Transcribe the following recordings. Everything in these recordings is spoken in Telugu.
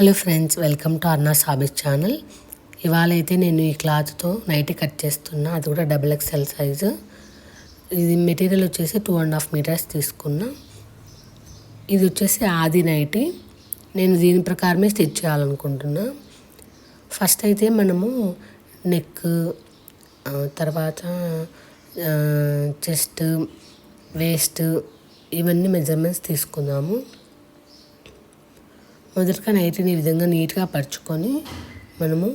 హలో ఫ్రెండ్స్ వెల్కమ్ టు అర్నా సాబిస్ ఛానల్. ఇవాళ అయితే నేను ఈ క్లాత్తో నైటీ కట్ చేస్తున్నా. అది కూడా డబుల్ ఎక్స్ఎల్ సైజు. ఇది మెటీరియల్ వచ్చేసి టూ అండ్ హాఫ్ మీటర్స్ తీసుకున్నా. ఇది వచ్చేసి ఆది నైటీ. నేను దీని ప్రకారమే స్టిచ్ చేయాలనుకుంటున్నా. ఫస్ట్ అయితే మనము నెక్ తర్వాత చెస్ట్ వేస్ట్ ఇవన్నీ మెజర్మెంట్స్ తీసుకుందాము. మొదటగా నైటీని ఈ విధంగా నీట్గా పరుచుకొని మనము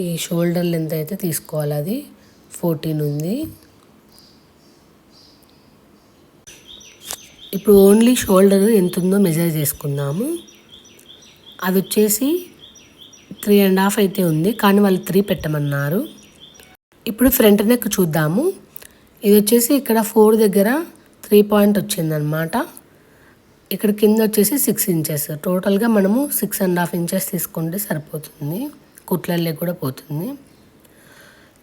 ఈ షోల్డర్ లెంత్ అయితే తీసుకోవాలి. అది ఫోర్టీన్ ఉంది. ఇప్పుడు ఓన్లీ షోల్డర్ ఎంత ఉందో మెజర్ చేసుకుందాము. అది వచ్చేసి త్రీ అండ్ హాఫ్ అయితే ఉంది కానీ వాళ్ళు త్రీ పెట్టమన్నారు. ఇప్పుడు ఫ్రంట్ నెక్ చూద్దాము. ఇది వచ్చేసి ఇక్కడ ఫోర్ దగ్గర త్రీ పాయింట్ వచ్చిందనమాట ఇక్కడ కింద వచ్చేసి సిక్స్ ఇంచెస్ టోటల్గా మనము సిక్స్ అండ్ హాఫ్ ఇంచెస్ తీసుకుంటే సరిపోతుంది. కుట్లల్లే కూడా పోతుంది.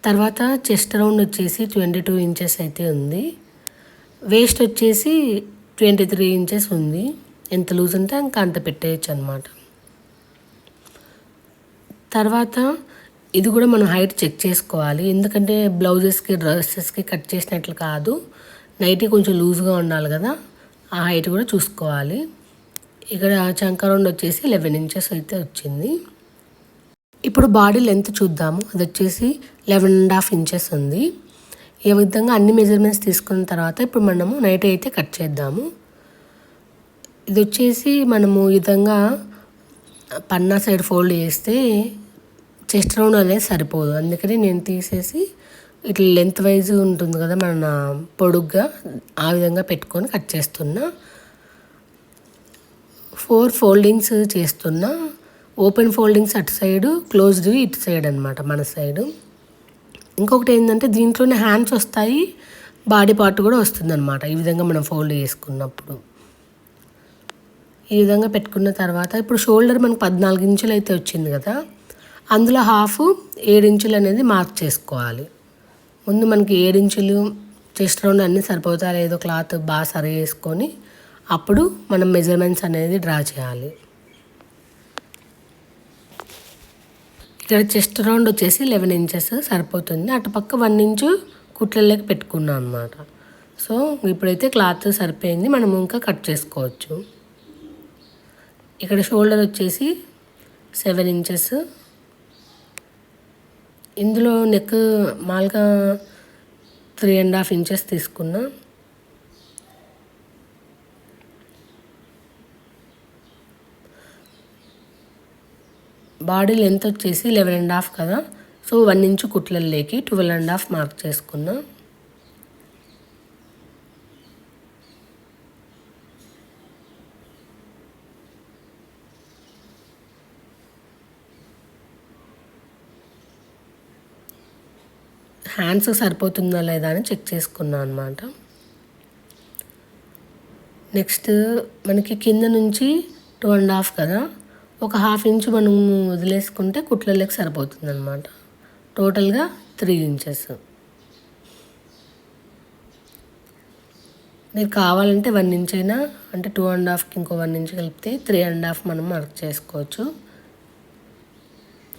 తర్వాత చెస్ట్ రౌండ్ వచ్చేసి ట్వంటీ టూ ఇంచెస్ అయితే ఉంది. వేస్ట్ వచ్చేసి ట్వంటీ త్రీ ఇంచెస్ ఉంది. ఎంత లూజ్ ఉంటే ఇంకా అంత పెట్టేయచ్చు అనమాట తర్వాత ఇది కూడా మనం హైట్ చెక్ చేసుకోవాలి. ఎందుకంటే బ్లౌజెస్కి డ్రెస్సెస్కి కట్ చేసినట్లు కాదు. నైటీ కొంచెం లూజ్గా ఉండాలి కదా. ఆ హైట్ కూడా చూసుకోవాలి. ఇక్కడ చంక రౌండ్ వచ్చేసి లెవెన్ ఇంచెస్ అయితే వచ్చింది. ఇప్పుడు బాడీ లెంత్ చూద్దాము. అది వచ్చేసి లెవెన్ అండ్ హాఫ్ ఇంచెస్ ఉంది. ఈ విధంగా అన్ని మెజర్మెంట్స్ తీసుకున్న తర్వాత ఇప్పుడు మనము నైట్ అయితే కట్ చేద్దాము. ఇది వచ్చేసి మనము ఈ విధంగా పన్నా సైడ్ ఫోల్డ్ చేస్తే చెస్ట్ రౌండ్ అనేది సరిపోదు. అందుకని నేను తీసేసి ఇట్లా లెంత్ వైజ్ ఉంటుంది కదా మన పొడుగ్గా ఆ విధంగా పెట్టుకొని కట్ చేస్తున్నా ఫోర్ ఫోల్డింగ్స్ చేస్తున్నా ఓపెన్ ఫోల్డింగ్స్ అటు సైడు క్లోజ్డ్ ఇటు సైడ్ అనమాట మన సైడు. ఇంకొకటి ఏంటంటే దీంట్లోనే హ్యాండ్స్ వస్తాయి బాడీ పార్ట్ కూడా వస్తుందన్నమాట ఈ విధంగా మనం ఫోల్డ్ చేసుకున్నప్పుడు. ఈ విధంగా పెట్టుకున్న తర్వాత ఇప్పుడు షోల్డర్ మనకు పద్నాలుగు ఇంచులు అయితే వచ్చింది కదా అందులో హాఫ్ ఏడు ఇంచులు అనేది మార్క్ చేసుకోవాలి. ముందు మనకి ఏడించులు చెస్ట్ రౌండ్ అన్నీ సరిపోతా లేదో క్లాత్ బాగా సరి చేసుకొని అప్పుడు మనం మెజర్మెంట్స్ అనేది డ్రా చేయాలి. ఇక్కడ చెస్ట్ రౌండ్ వచ్చేసి లెవెన్ ఇంచెస్ సరిపోతుంది. అటుపక్క వన్ ఇంచు కుట్లలోకి పెట్టుకున్నాం అనమాట సో ఇప్పుడైతే క్లాత్ సరిపోయింది మనం ఇంకా కట్ చేసుకోవచ్చు. ఇక్కడ షోల్డర్ వచ్చేసి సెవెన్ ఇంచెస్ ఇందులో నెక్ మామూలుగా త్రీ అండ్ హాఫ్ ఇంచెస్ తీసుకున్నా. బాడీ లెంత్ వచ్చేసి లెవెన్ అండ్ హాఫ్ కదా. సో వన్ ఇంచు కుట్లల్లోకి ట్వెల్వ్ అండ్ హాఫ్ మార్క్ చేసుకున్నా. హ్యాండ్స్ సరిపోతుందా లేదా అని చెక్ చేసుకున్నాను అనమాట నెక్స్ట్ మనకి కింద నుంచి టూ అండ్ హాఫ్ కదా ఒక హాఫ్ ఇంచ్ మనం వదిలేసుకుంటే కుట్లలోకి సరిపోతుంది అనమాట టోటల్గా త్రీ ఇంచెస్ మీరు కావాలంటే వన్ ఇంచ్ అయినా అంటే టూ అండ్ హాఫ్కి ఇంకో వన్ ఇంచ్ కలిపితే త్రీ అండ్ హాఫ్ మనం మార్క్ చేసుకోవచ్చు.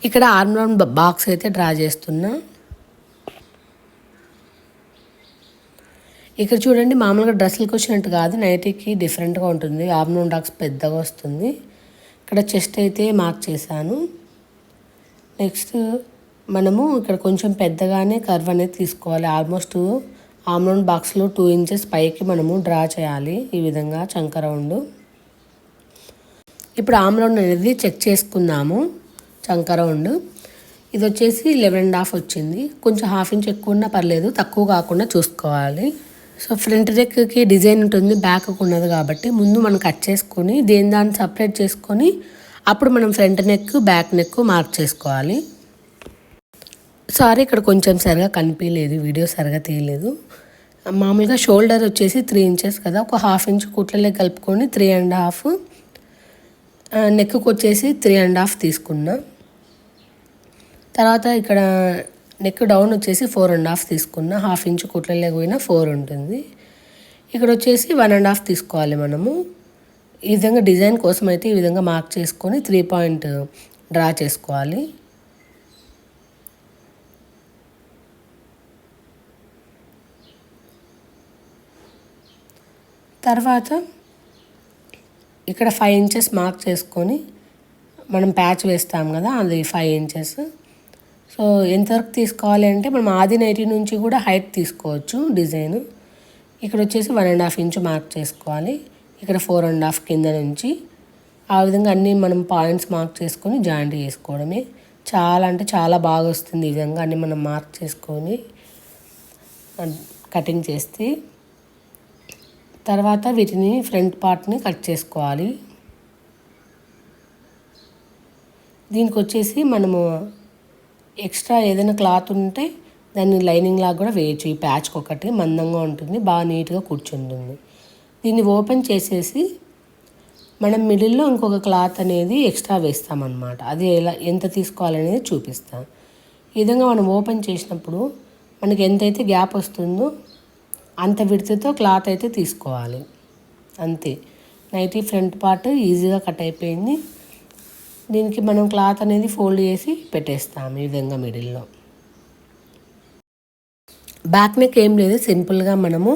ఇక్కడ ఆర్మ్ రౌండ్ బాక్స్ అయితే డ్రా చేస్తున్నా. ఇక్కడ చూడండి మామూలుగా డ్రెస్సులకు వచ్చినట్టు కాదు. నైటీకి డిఫరెంట్గా ఉంటుంది. ఆబ్నోన్ డాక్స్ పెద్దగా వస్తుంది. ఇక్కడ చెస్ట్ అయితే మార్క్ చేశాను. నెక్స్ట్ మనము ఇక్కడ కొంచెం పెద్దగానే కర్వ్ అనేది తీసుకోవాలి. ఆల్మోస్ట్ ఆమ్లోన్ బాక్స్లో టూ ఇంచెస్ పైకి మనము డ్రా చేయాలి. ఈ విధంగా చంక రౌండ్ ఇప్పుడు ఆమ్లోన్ అనేది చెక్ చేసుకుందాము. చంక రౌండ్ ఇది వచ్చేసి లెవెన్ అండ్ హాఫ్ వచ్చింది. కొంచెం హాఫ్ ఇంచ్ ఎక్కువ ఉన్నా పర్లేదు తక్కువ కాకుండా చూసుకోవాలి. సో ఫ్రంట్ నెక్కి డిజైన్ ఉంటుంది బ్యాక్ ఉన్నది కాబట్టి ముందు మనం కట్ చేసుకొని దేని దాన్ని సపరేట్ చేసుకొని అప్పుడు మనం front neck back neck mark చేసుకోవాలి. సారీ ఇక్కడ కొంచెం సరిగా కనిపించలేదు వీడియో సరిగా తీయలేదు. మామూలుగా షోల్డర్ వచ్చేసి త్రీ ఇంచెస్ కదా ఒక హాఫ్ ఇంచ్ కుట్లలో కలుపుకొని త్రీ అండ్ హాఫ్ నెక్కి వచ్చేసి త్రీ అండ్ హాఫ్ తీసుకున్నా. తర్వాత ఇక్కడ నెక్ డౌన్ వచ్చేసి ఫోర్ అండ్ హాఫ్ తీసుకున్న. హాఫ్ ఇంచ్ కుట్ల పోయినా ఫోర్ ఉంటుంది. ఇక్కడ వచ్చేసి వన్ అండ్ హాఫ్ తీసుకోవాలి మనము. ఈ విధంగా డిజైన్ కోసం అయితే ఈ విధంగా మార్క్ చేసుకొని త్రీ పాయింట్ డ్రా చేసుకోవాలి. తర్వాత ఇక్కడ ఫైవ్ ఇంచెస్ మార్క్ చేసుకొని మనం ప్యాచ్ వేస్తాం కదా అది ఫైవ్ ఇంచెస్ సో ఎంతవరకు తీసుకోవాలి అంటే మనం ఆది నైటీ నుంచి కూడా హైట్ తీసుకోవచ్చు డిజైన్. ఇక్కడ వచ్చేసి one and half inch mark చేసుకోవాలి. ఇక్కడ ఫోర్ అండ్ హాఫ్ కింద నుంచి. ఆ విధంగా అన్నీ మనం పాయింట్స్ మార్క్ చేసుకొని జాయింట్ చేసుకోవడమే. చాలా అంటే చాలా బాగా వస్తుంది ఈ విధంగా అన్నీ మనం మార్క్ చేసుకొని కటింగ్ చేస్తే. తర్వాత వీటిని ఫ్రంట్ పార్ట్ని కట్ చేసుకోవాలి. దీనికి వచ్చేసి మనము ఎక్స్ట్రా ఏదైనా క్లాత్ ఉంటే దాన్ని లైనింగ్ లాగా కూడా వేయచ్చు. ఈ ప్యాచ్కి ఒకటి మందంగా ఉంటుంది బాగా నీట్గా కూర్చుంటుంది. దీన్ని ఓపెన్ చేసేసి మనం మిడిల్లో ఇంకొక క్లాత్ అనేది ఎక్స్ట్రా వేస్తామన్నమాట. అది ఎలా ఎంత తీసుకోవాలనేది చూపిస్తాం. ఈ విధంగా మనం ఓపెన్ చేసినప్పుడు మనకి ఎంతైతే గ్యాప్ వస్తుందో అంత విడతతో క్లాత్ అయితే తీసుకోవాలి. అంతే. నైటీ ఫ్రంట్ పార్ట్ ఈజీగా కట్ అయిపోయింది. దీనికి మనం క్లాత్ అనేది ఫోల్డ్ చేసి పెట్టేస్తాము ఈ విధంగా మిడిల్లో. బ్యాక్ నెక్ ఏం లేదు సింపుల్గా మనము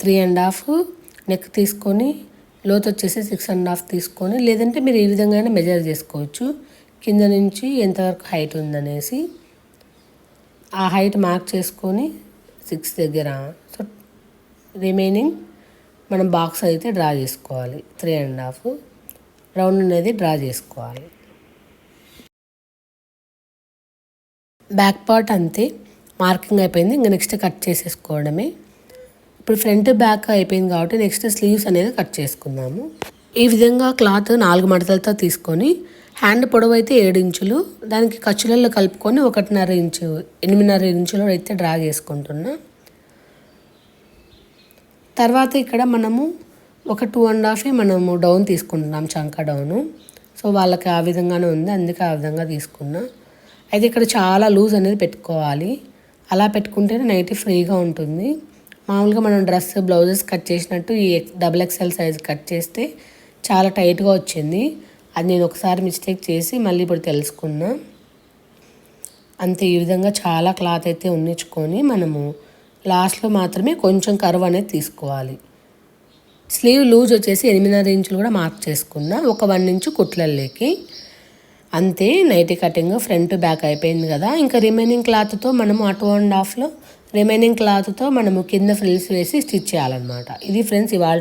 త్రీ అండ్ హాఫ్ నెక్ తీసుకొని లోతు వచ్చేసి సిక్స్ అండ్ హాఫ్ తీసుకొని లేదంటే మీరు ఈ విధంగా మెజర్ చేసుకోవచ్చు. కింద నుంచి ఎంతవరకు హైట్ ఉందనేసి ఆ హైట్ మార్క్ చేసుకొని సిక్స్ దగ్గర. సో రిమైనింగ్ మనం బాక్స్ అయితే డ్రా చేసుకోవాలి త్రీ అండ్ హాఫ్ రౌండ్ అనేది డ్రా చేసుకోవాలి. బ్యాక్ పార్ట్ అంతే. మార్కింగ్ అయిపోయింది. ఇంకా నెక్స్ట్ కట్ చేసేసుకోవడమే. ఇప్పుడు ఫ్రంట్ బ్యాక్ అయిపోయింది కాబట్టి నెక్స్ట్ స్లీవ్స్ అనేది కట్ చేసుకుందాము. ఈ విధంగా క్లాత్ నాలుగు మడతలతో తీసుకొని హ్యాండ్ పొడవు అయితే ఏడు ఇంచులు దానికి ఖర్చులలో కలుపుకొని ఒకటిన్నర ఇంచు ఎనిమిదిన్నర ఇంచులో అయితే డ్రా చేసుకుంటున్నా. తర్వాత ఇక్కడ మనము ఒక టూ అండ్ హాఫ్ మనము డౌన్ తీసుకుంటున్నాం చంక డౌను సో వాళ్ళకి ఆ విధంగానే ఉంది. అందుకే ఆ విధంగా తీసుకున్నా. అయితే ఇక్కడ చాలా లూజ్ అనేది పెట్టుకోవాలి. అలా పెట్టుకుంటేనే నైటీ ఫ్రీగా ఉంటుంది. మామూలుగా మనం డ్రెస్ బ్లౌజెస్ కట్ చేసినట్టు ఈ డబుల్ ఎక్స్ఎల్ సైజ్ కట్ చేస్తే చాలా టైట్గా వచ్చింది. అది నేను ఒకసారి మిస్టేక్ చేసి మళ్ళీ ఇప్పుడు తెలుసుకున్నా. అంతే ఈ విధంగా చాలా క్లాత్ అయితే ఉన్నించుకొని మనము లాస్ట్లో మాత్రమే కొంచెం కర్వ్ అనేది తీసుకోవాలి. స్లీవ్ లూజ్ వచ్చేసి ఎనిమిదిన్నర ఇంచులు కూడా మార్క్ చేసుకున్నా ఒక వన్ ఇంచు కుట్లల్లోకి. అంతే నైటీ కటింగ్ ఫ్రంట్ బ్యాక్ అయిపోయింది కదా. ఇంకా రిమైనింగ్ క్లాత్తో మనము ఆ అండ్ హాఫ్లో రిమైనింగ్ క్లాత్తో మనము కింద ఫ్రిల్స్ వేసి స్టిచ్ చేయాలన్నమాట. ఇది ఫ్రెండ్స్ ఇవాళ